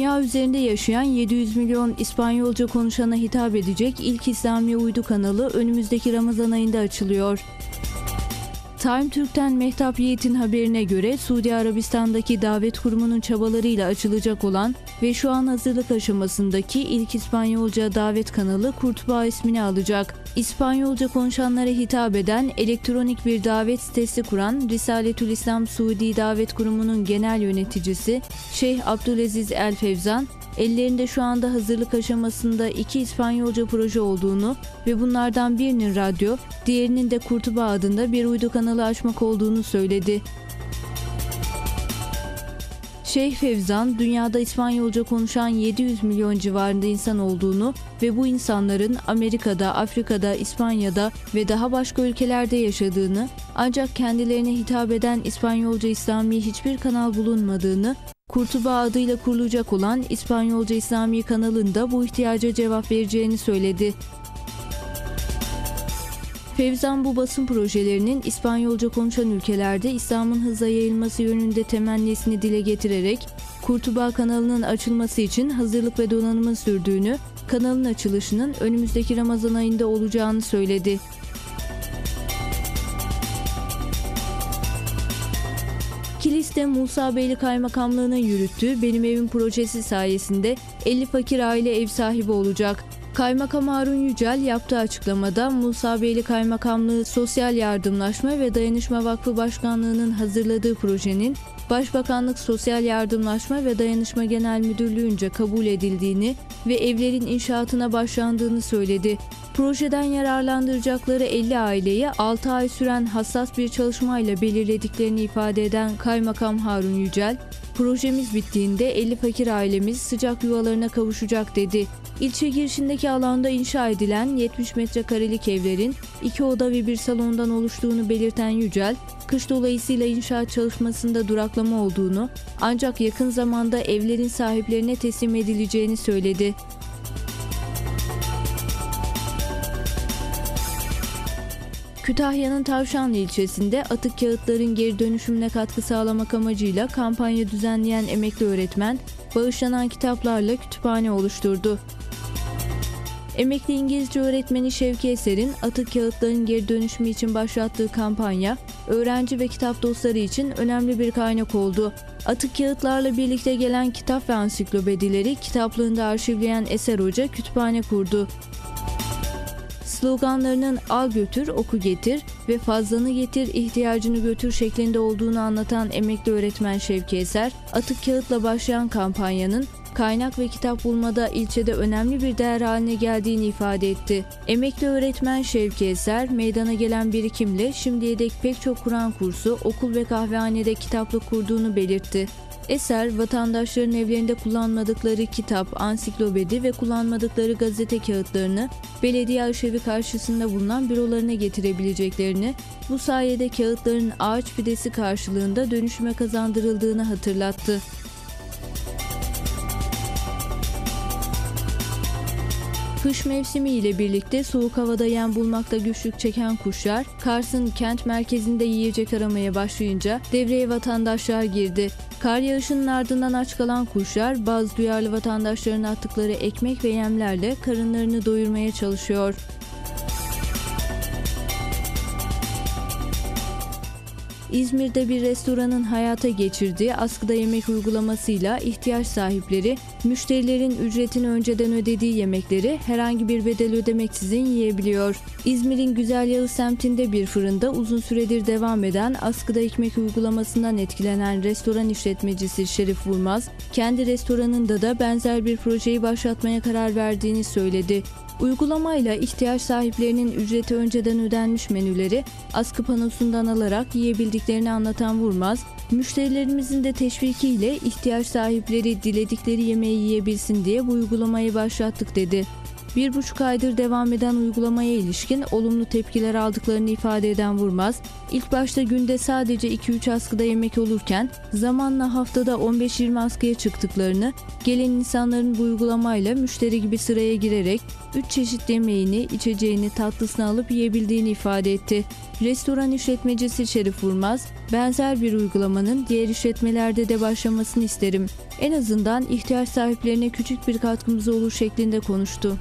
dünya üzerinde yaşayan 700 milyon İspanyolca konuşana hitap edecek ilk İslami uydu kanalı önümüzdeki Ramazan ayında açılıyor. Time Türk'ten Mehtap Yiğit'in haberine göre Suudi Arabistan'daki davet kurumunun çabalarıyla açılacak olan ve şu an hazırlık aşamasındaki ilk İspanyolca davet kanalı Kurtuba ismini alacak. İspanyolca konuşanlara hitap eden elektronik bir davet sitesi kuran Risaletül İslam Suudi Davet Kurumu'nun genel yöneticisi Şeyh Abdülaziz El Fevzan, ellerinde şu anda hazırlık aşamasında iki İspanyolca proje olduğunu ve bunlardan birinin radyo, diğerinin de Kurtuba adında bir uydu kanalı açmak olduğunu söyledi. Şeyh Fevzan, dünyada İspanyolca konuşan 700 milyon civarında insan olduğunu ve bu insanların Amerika'da, Afrika'da, İspanya'da ve daha başka ülkelerde yaşadığını, ancak kendilerine hitap eden İspanyolca İslami hiçbir kanal bulunmadığını Kurtuba adıyla kurulacak olan İspanyolca İslami kanalında bu ihtiyaca cevap vereceğini söyledi. Fevzan bu basın projelerinin İspanyolca konuşan ülkelerde İslam'ın hızla yayılması yönünde temennisini dile getirerek Kurtuba kanalının açılması için hazırlık ve donanımın sürdüğünü, kanalın açılışının önümüzdeki Ramazan ayında olacağını söyledi. Kilis'te Musa Beyli Kaymakamlığı'nın yürüttüğü Benim Evim projesi sayesinde 50 fakir aile ev sahibi olacak. Kaymakam Harun Yücel yaptığı açıklamada Musa Beyli Kaymakamlığı Sosyal Yardımlaşma ve Dayanışma Vakfı Başkanlığı'nın hazırladığı projenin Başbakanlık Sosyal Yardımlaşma ve Dayanışma Genel Müdürlüğü'nce kabul edildiğini ve evlerin inşaatına başlandığını söyledi. Projeden yararlandıracakları 50 aileyi 6 ay süren hassas bir çalışmayla belirlediklerini ifade eden Kaymakam Harun Yücel, projemiz bittiğinde 50 fakir ailemiz sıcak yuvalarına kavuşacak dedi. İlçe girişindeki alanda inşa edilen 70 metrekarelik evlerin iki oda ve bir salondan oluştuğunu belirten Yücel, kış dolayısıyla inşaat çalışmasında duraklama olduğunu ancak yakın zamanda evlerin sahiplerine teslim edileceğini söyledi. Kütahya'nın Tavşanlı ilçesinde atık kağıtların geri dönüşümüne katkı sağlamak amacıyla kampanya düzenleyen emekli öğretmen, bağışlanan kitaplarla kütüphane oluşturdu. Emekli İngilizce öğretmeni Şevki Eser'in atık kağıtların geri dönüşümü için başlattığı kampanya, öğrenci ve kitap dostları için önemli bir kaynak oldu. Atık kağıtlarla birlikte gelen kitap ve ansiklopedileri kitaplığında arşivleyen Eser Hoca kütüphane kurdu. Sloganlarının al götür, oku getir ve fazlanı getir, ihtiyacını götür şeklinde olduğunu anlatan emekli öğretmen Şevki Eser, atık kağıtla başlayan kampanyanın kaynak ve kitap bulmada ilçede önemli bir değer haline geldiğini ifade etti. Emekli öğretmen Şevki Eser, meydana gelen birikimle şimdiye dek pek çok Kur'an kursu, okul ve kahvehanede kitaplık kurduğunu belirtti. Eser, vatandaşların evlerinde kullanmadıkları kitap, ansiklopedi ve kullanmadıkları gazete kağıtlarını belediye arşivi karşısında bulunan bürolarına getirebileceklerini, bu sayede kağıtların ağaç fidesi karşılığında dönüşüme kazandırıldığını hatırlattı. Kış mevsimi ile birlikte soğuk havada yem bulmakta güçlük çeken kuşlar, Kars'ın kent merkezinde yiyecek aramaya başlayınca devreye vatandaşlar girdi. Kar yağışının ardından aç kalan kuşlar bazı duyarlı vatandaşların attıkları ekmek ve yemlerle karınlarını doyurmaya çalışıyor. İzmir'de bir restoranın hayata geçirdiği askıda yemek uygulamasıyla ihtiyaç sahipleri müşterilerin ücretini önceden ödediği yemekleri herhangi bir bedel ödemeksizin yiyebiliyor. İzmir'in Güzelyağı semtinde bir fırında uzun süredir devam eden askıda ekmek uygulamasından etkilenen restoran işletmecisi Şerif Vurmaz, kendi restoranında da benzer bir projeyi başlatmaya karar verdiğini söyledi. Uygulamayla ihtiyaç sahiplerinin ücreti önceden ödenmiş menüleri askı panosundan alarak yiyebildiklerini anlatan Vurmaz, müşterilerimizin de teşvikiyle ihtiyaç sahipleri diledikleri yemeği yiyebilsin diye bu uygulamayı başlattık dedi. Bir buçuk aydır devam eden uygulamaya ilişkin olumlu tepkiler aldıklarını ifade eden Vurmaz, ilk başta günde sadece 2-3 askıda yemek olurken zamanla haftada 15-20 askıya çıktıklarını, gelen insanların bu uygulamayla müşteri gibi sıraya girerek 3 çeşit yemeğini, içeceğini, tatlısını alıp yiyebildiğini ifade etti. Restoran işletmecisi Şerif Vurmaz, benzer bir uygulamanın diğer işletmelerde de başlamasını isterim. En azından ihtiyaç sahiplerine küçük bir katkımız olur şeklinde konuştu.